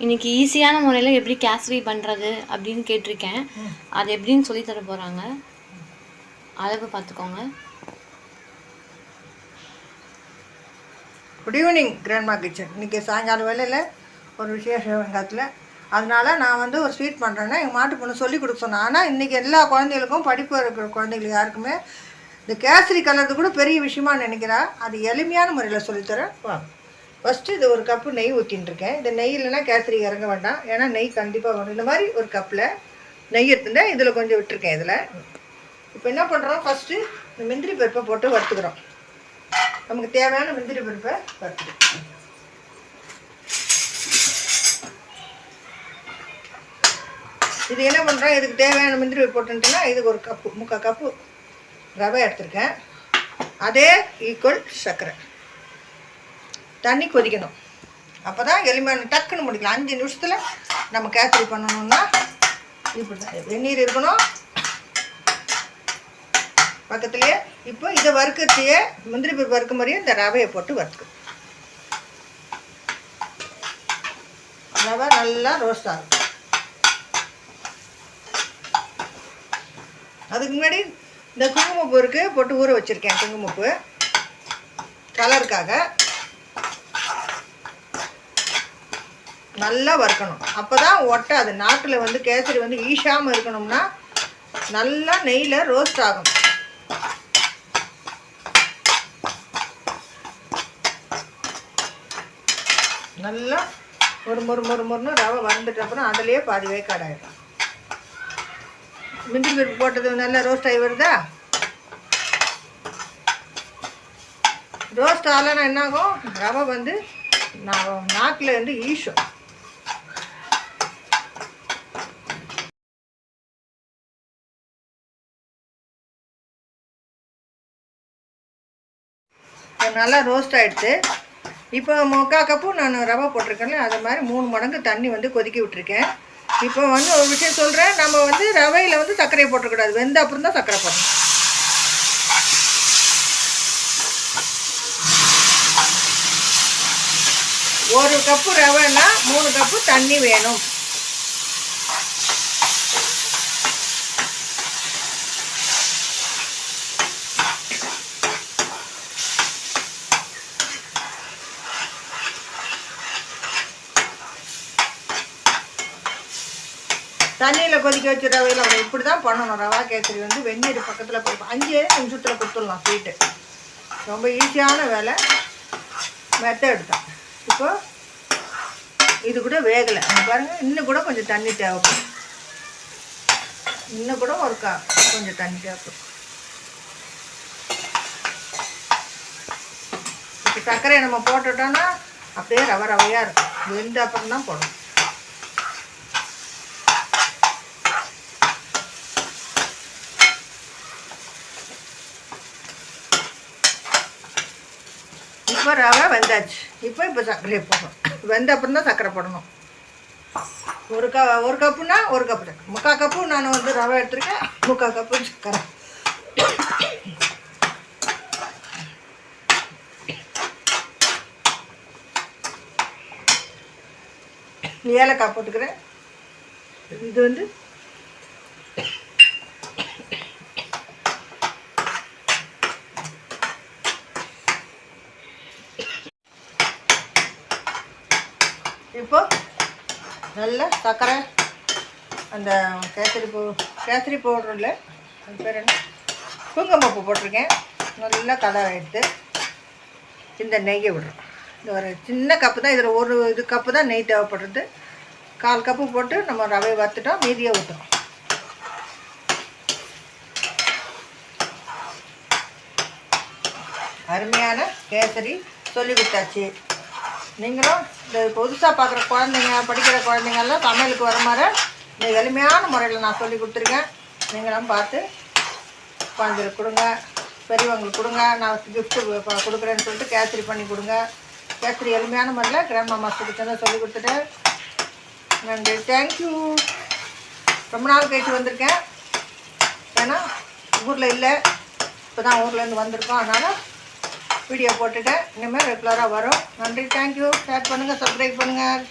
இன்னைக்கு ஈஸியான முறையில் எப்படி கேசரி பண்ணுறது அப்படின்னு கேட்டிருக்கேன். அது எப்படின்னு சொல்லி தர போகிறாங்க அளவு பார்த்துக்கோங்க. குட் ஈவினிங் கிராண்ட்மா கிச்சன் இன்றைக்கி சாயங்காலம் வேலையில் ஒரு விசேஷ வெங்காயத்தில். அதனால் நான் வந்து ஒரு ஸ்வீட் பண்ணுறேன்னா எங்கள் மாட்டு பொண்ணு சொல்லி கொடுக்க சொன்னேன் ஆனால் இன்றைக்கி எல்லா குழந்தைகளுக்கும் படிப்பு இருக்கிற குழந்தைகளுக்கு யாருக்குமே இந்த கேசரி கலர்றது கூட பெரிய விஷயமா நினைக்கிறா. அது எளிமையான முறையில் சொல்லித்தரேன் வாங்க. ஃபஸ்ட்டு இது ஒரு கப்பு நெய் ஊற்றின்னு இருக்கேன் இந்த நெய் இல்லைன்னா கேசரி இறங்க வேண்டாம். ஏன்னா நெய் கண்டிப்பாக வேணும். இந்த மாதிரி ஒரு கப்பில் நெய் எடுத்துட்டேன் இதில் கொஞ்சம் விட்டுருக்கேன் இதில். இப்போ என்ன பண்ணுறோம் ஃபஸ்ட்டு இந்த முந்திரி பருப்பை போட்டு வறுத்துக்கிறோம். நமக்கு தேவையான முந்திரி பருப்பை வறுத்துக்கிறோம். இது என்ன பண்ணுறோம் இதுக்கு தேவையான முந்திரி பருப்பு இதுக்கு ஒரு கப்பு முக்கால் கப்பு ரவை எடுத்திருக்கேன். அதே ஈக்குவல் சர்க்கரை. தண்ணி கொதிக்கணும். அப்போ தான் எளிமையான டக்குன்னு முடிக்கலாம். அஞ்சு நிமிஷத்தில் நம்ம கேசரி பண்ணணும்னா இப்படி தான் வெந்நீர் இருக்கணும். பக்கத்துலேயே இப்போ இதை வறுக்கிறதையே முந்திரி பருப்பு வறுக்கும் மாதிரியே இந்த ரவையை போட்டு வறுக்கு ரவை நல்லா ரோஸ்ட் ஆகும் அதுக்கு முன்னாடி இந்த குங்குமப்பூ இருக்குது போட்டு ஊற வச்சுருக்கேன் குங்குமப்பூ. கலருக்காக நல்லா வறுக்கணும். அப்போ தான் ஒட்டாது நாக்கில் வந்து கேசரி வந்து ஈஷாமல் இருக்கணும்னா நல்லா நெய்யில் ரோஸ்ட் ஆகும் நல்லா ஒரு மொறு மொறு மொறுன்னு ரவை வறந்துட்ட அப்புறம் அதுலேயே பாதி வேக்காடாயிடும் முந்திரி பருப்பு போட்டது நல்லா ரோஸ்ட் ஆகி வருதா? ரோஸ்ட் ஆகலைன்னா என்னாகும்? ரவை வந்து நான் நாக்கில் வந்து ஈஷம் நல்லா ரோஸ்ட் ஆகிடுச்சு இப்போ முக்கால் கப்பு நான் ரவை போட்டிருக்கேன்ல அது மாதிரி மூணு மடங்கு தண்ணி வந்து கொதிக்க விட்டுருக்கேன். இப்போ வந்து ஒரு விஷயம் சொல்கிறேன் நம்ம வந்து ரவையில் வந்து சர்க்கரையை போட்டக்கூடாது வெந்த அப்புறம் தான் சர்க்கரை போடணும். ஒரு கப்பு ரவைன்னா மூணு கப்பு தண்ணி வேணும். தண்ணியில் கொதிக்க வச்ச ரவையில் நம்ம இப்படி தான் பண்ணணும். ரவா கேசரி வந்து வெந்நீர் பக்கத்தில் போய் அஞ்சே நிமிஷத்தில் கொடுத்துடலாம் ஸ்வீட்டு ரொம்ப ஈஸியான வேலை. மெத்தட் தான். இப்போ இது கூட வேகலை. பாருங்கள் இன்னும் கூட கொஞ்சம் தண்ணி தேவைப்படும். இன்னும் கூட ஒரு கா கொஞ்சம் தண்ணி தேவைப்படும். இப்போ சர்க்கரையை நம்ம போட்டுட்டோம்னா அப்படியே ரவை ரவையாக இருக்கும். வெந்த அப்புறம் தான் போடணும். இப்போ ரவை வெந்தாச்சு. இப்போ இப்போ சர்க்கரையை போடணும் வெந்த அப்புறம் தான் சர்க்கரை போடணும். ஒரு க ஒரு கப்புனா ஒரு கப்பு சர்க்கரை. முக்கால் கப்பு நான் வந்து ரவை எடுத்துருக்கேன். முக்கால் கப்பு சர்க்கரை. ஏலக்காய் போட்டுக்கிறேன். இது வந்து இப்போ நல்ல சர்க்கரை அந்த கேசரி பூ கேசரி பவுடரில் அது பேர் என்ன? குங்குமப்பூ போட்டிருக்கேன். நல்லா கலர் எடுத்து இந்த நெய்யை விடுறோம். இந்த ஒரு சின்ன கப்பு தான். இதில் ஒரு இது கப்பு தான் நெய் தேவைப்படுறது. கால் கப்பு போட்டு நம்ம ரவையை வறுத்துட்டோம். மீதியை ஊற்றுறோம் அருமையான கேசரி சொல்லி கொடுத்தாச்சு. நீங்களும் இந்த புதுசாக பார்க்குற குழந்தைங்க படிக்கிற குழந்தைங்கெல்லாம் சமையலுக்கு வர மாதிரி இந்த எளிமையான முறையில் நான் சொல்லி கொடுத்துருக்கேன். நீங்களும் பார்த்து குழந்தைகளுக்கு கொடுங்க. பெரியவங்களுக்கு கொடுங்க. நான் கிஃப்ட்டு கொடுக்குறேன்னு சொல்லிட்டு கேசரி பண்ணி கொடுங்க. கேசரி எளிமையான முறையில் கிராண்ட் மாமா தான் சொல்லி கொடுத்துட்டேன் நன்றி. தேங்க்யூ ரொம்ப நாள் கழிச்சு வந்திருக்கேன். ஏன்னா ஊரில் இல்லை. இப்போ தான் ஊர்லேருந்து வந்திருக்கோம். அதனால் வீடியோ போட்டுட்டேன். இனிமேல் ரெகுலராக வரும். நன்றி. தேங்க்யூ ஷேர் பண்ணுங்கள் சப்ஸ்கிரைப் பண்ணுங்கள்